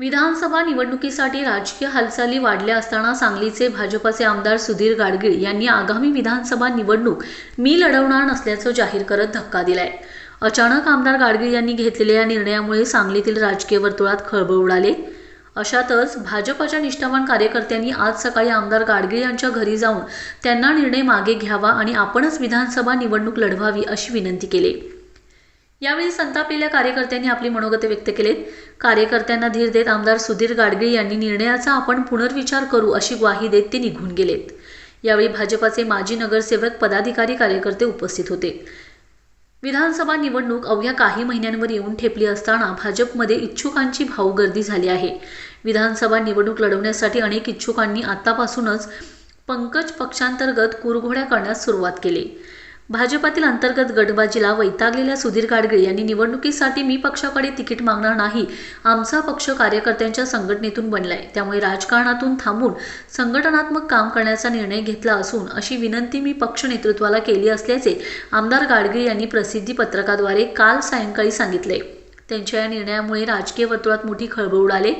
विधानसभा निवडणुकीसाठी राजकीय हालचाली वाढल्या असताना सांगलीचे भाजपाचे आमदार सुधीर गाडगीळ यांनी आगामी विधानसभा निवडणूक मी लढवणार नसल्याचं जाहीर करत धक्का दिलाय. अचानक आमदार गाडगीळ यांनी घेतलेल्या या निर्णयामुळे सांगलीतील राजकीय वर्तुळात खळबळ उडाले. अशातच भाजपाच्या निष्ठावान कार्यकर्त्यांनी आज सकाळी आमदार गाडगीळ यांच्या घरी जाऊन त्यांना निर्णय मागे घ्यावा आणि आपणच विधानसभा निवडणूक लढवावी अशी विनंती केली. यावेळी संतापलेल्या कार्यकर्त्यांनी आपली मनोगत व्यक्त केलेत. कार्यकर्त्यांना धीर देत आमदार सुधीर गाडगीळ यांनी निर्णयाचा आपण पुनर्विचार करू अशी ग्वाही देत ते निघून गेलेत. यावेळी भाजपाचे माजी नगरसेवक पदाधिकारी कार्यकर्ते उपस्थित होते. विधानसभा निवडणूक अवघ्या काही महिन्यांवर येऊन ठेपली असताना भाजपमध्ये इच्छुकांची भाऊगर्दी झाली आहे. विधानसभा निवडणूक लढवण्यासाठी अनेक इच्छुकांनी आतापासूनच पंकज पक्षांतर्गत कुरघोड्या करण्यास सुरुवात केली. भाजपातील अंतर्गत गटबाजीला वैतागलेल्या सुधीर गाडगीळ यांनी निवडणुकीसाठी मी पक्षाकडे तिकीट मागणार नाही आमचा पक्ष कार्यकर्त्यांच्या संघटनेतून बनलाय. त्यामुळे राजकारणातून थांबून संघटनात्मक काम करण्याचा निर्णय घेतला असून अशी विनंती मी पक्ष नेतृत्वाला केली असल्याचे आमदार गाडगीळ यांनी प्रसिद्धी पत्रकाद्वारे काल सायंकाळी सांगितले. त्यांच्या या निर्णयामुळे राजकीय वर्तुळात मोठी खळबळ उडाले.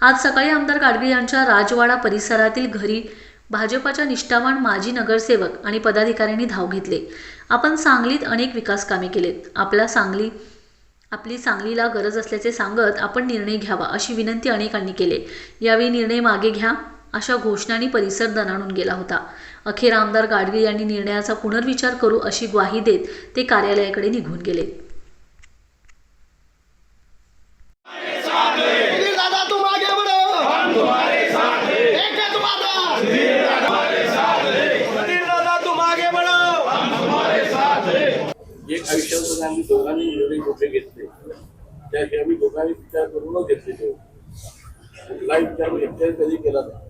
आज सकाळी आमदार गाडगीळ यांच्या राजवाडा परिसरातील घरी भाजपाच्या निष्ठावान माजी नगरसेवक आणि पदाधिकाऱ्यांनी धाव घेतले. आपण सांगलीत अनेक विकास कामे केलेत. आपला सांगली आपली सांगलीला गरज असल्याचे सांगत आपण निर्णय घ्यावा अशी विनंती अनेकांनी केली. यावेळी निर्णय मागे घ्या अशा घोषणांनी परिसर दणाणून गेला होता. अखेर आमदार गाडगे यांनी निर्णयाचा पुनर्विचार करू अशी ग्वाही देत ते कार्यालयाकडे निघून गेले सुधीर दादा तुम आगे बढ़ो हम तुम्हारे साथ हैं एक है तुम्हारा सुधीर दादा तुम आगे बढ़ो जे करून आम्ही दोघांनी निर्णय कुठे घेतले? त्यासाठी आम्ही दोघांनी विचार करूनच घेतले ते. कुठलाही विचार मी एकट्याने कधी केला नाही.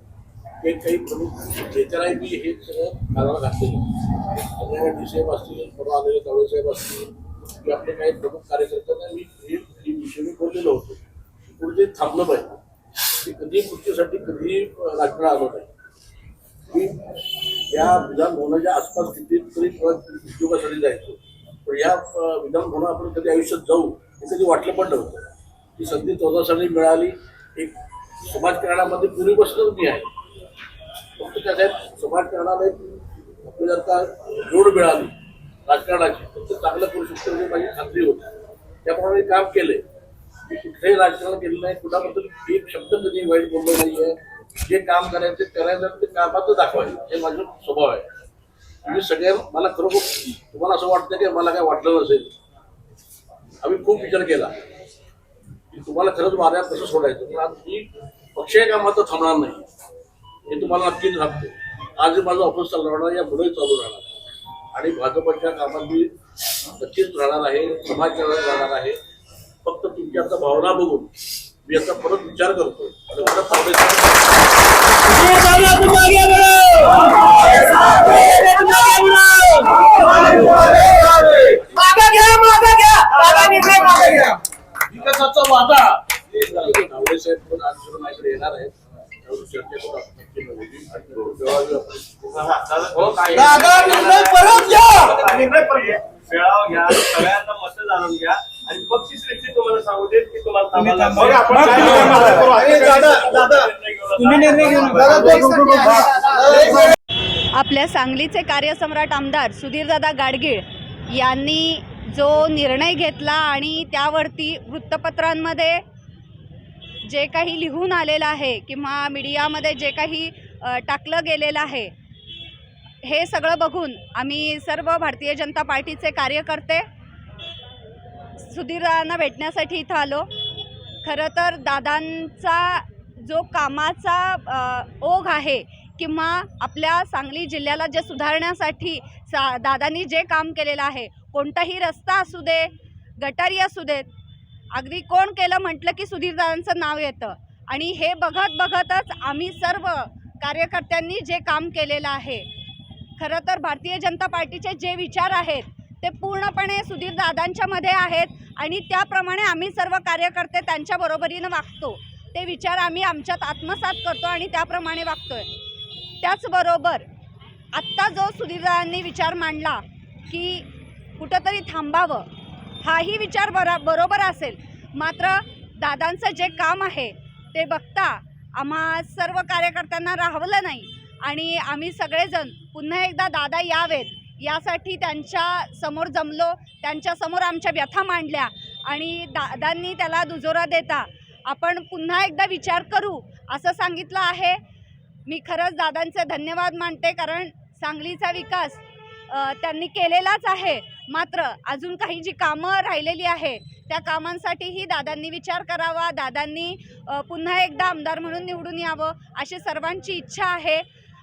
ते काही प्रमुख नेत्यालाही मी हे सगळं कानाला घातलेलं अजय साहेब असतील परवा आलेले कावळे साहेब असतील किंवा आपले काही प्रमुख कार्यकर्त्यांना मी हे विषय मी बोललेलो होतो. पुढे थांबलं पाहिजे. ते कधी गोष्टीसाठी कधी राजकारण आलो नाही. मी या विधान भवनाच्या आसपास कितीतरी उद्योगासाठी जायचो. या अं, विधान आपण कधी आयुष्यात जाऊ हे कधी वाटलं पण नव्हतं. ती संधी चौदा साली मिळाली. एक समाजकारणामध्ये पूर्वीपासूनच मी आहे. फक्त त्यासाठी समाजकारणाला एक आपल्याला जर का जोड मिळाली राजकारणाची. फक्त चांगलं करू शकतो म्हणजे माझी खात्री होती. त्याप्रमाणे काम केले मी कुठलंही राजकारण केलं नाही. कुणाबद्दल एक शब्द कधी वाईट बोललो आहे जे काम करायचं ते करायचं ते कामाचं दाखवायचं. हे माझा स्वभाव आहे. मी सगळे मला खरोखर तुम्हाला असं वाटतं की मला काय वाटलं नसेल. आम्ही खूप विचार केला. की तुम्हाला खरंच मार्गात कसं सोडायचं? पण आज मी पक्षीय कामात थांबणार नाही. हे तुम्हाला नक्कीच सांगतो. आज माझं ऑफिस चालू राहणार या पुढे चालू राहणार. आणि भाजपच्या कामात मी नक्कीच राहणार आहे समाज राहणार आहे. फक्त तुमची आता भावना बघून मी आता परत विचार करतो आणि परत मागे घ्या घ्या दादा निर्णय घ्या विकासाचा येणार दादा निर्णय परत घ्या निर्णय घ्या घ्या सगळ्यांना मत जाणून घ्या आणि पक्षश्रेष्ठी तुम्हाला सांगू देत की तुम्हाला दादा, दादा, तुम्ही निर्णय आपल्या सांगलीचे कार्यसम्राट आमदार सुधीरदादा गाडगीळ यांनी जो निर्णय घेतला आणि त्यावरती वृत्तपत्रांमध्ये जे काही लिहून आलेलं आहे किंवा मीडियामध्ये जे काही टाकलं गेलेलं आहे हे सगळं बघून आम्ही सर्व भारतीय जनता पार्टीचे कार्यकर्ते सुधीरदादांना भेटण्यासाठी इथं आलो. खरं तर दादांचा जो कामाचा ओघ आहे किंवा आपल्या सांगली जिल्ह्याला जे सुधारण्यासाठी सा दादांनी जे काम केलेलं आहे कोणताही रस्ता असू दे गटारी असू देत अगदी कोण केलं म्हटलं की सुधीरदादांचं नाव येतं. आणि हे बघत बघतच आम्ही सर्व कार्यकर्त्यांनी जे काम केलेलं आहे खरं तर भारतीय जनता पार्टीचे जे विचार आहेत ते पूर्णपणे सुधीर दादांच्यामध्ये आहेत आणि त्याप्रमाणे आम्ही सर्व कार्यकर्ते त्यांच्या बरोबरीनं वागतो. ते विचार आम्ही आमच्यात आत्मसात करतो आणि त्याप्रमाणे वागतोय. त्याचबरोबर आत्ता जो सुधीरांनी विचार मांडला की कुठंतरी थांबावं हाही विचार बरा बरोबर असेल. मात्र दादांचं जे काम आहे ते बघता आम्हा सर्व कार्यकर्त्यांना राहवलं नाही आणि आम्ही सगळेजण पुन्हा एकदा दादा यावेत यासाठी त्यांच्यासमोर जमलो त्यांच्यासमोर आमच्या व्यथा मांडल्या आणि दादांनी त्याला दुजोरा देता. आपण पुन्हा एकदा विचार करू असं सांगितलं आहे. मी खरंच दादांचे धन्यवाद मानते कारण सांगलीचा विकास त्यांनी केलेलाच आहे. मात्र अजून काही जी कामं राहिलेली आहे त्या कामांसाठीही दादांनी विचार करावा दादांनी पुन्हा एकदा आमदार म्हणून निवडून यावं अशी सर्वांची इच्छा आहे.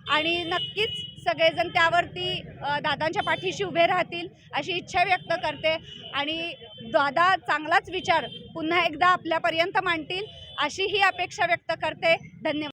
आणि नक्कीच सगळेजण त्यावरती दादांच्या पाठीशी उभे राहतील अशी इच्छा व्यक्त करते. आणि दादा चांगलाच विचार पुन्हा एकदा आपल्यापर्यंत मांडतील अशी ही अपेक्षा व्यक्त करते. धन्यवाद.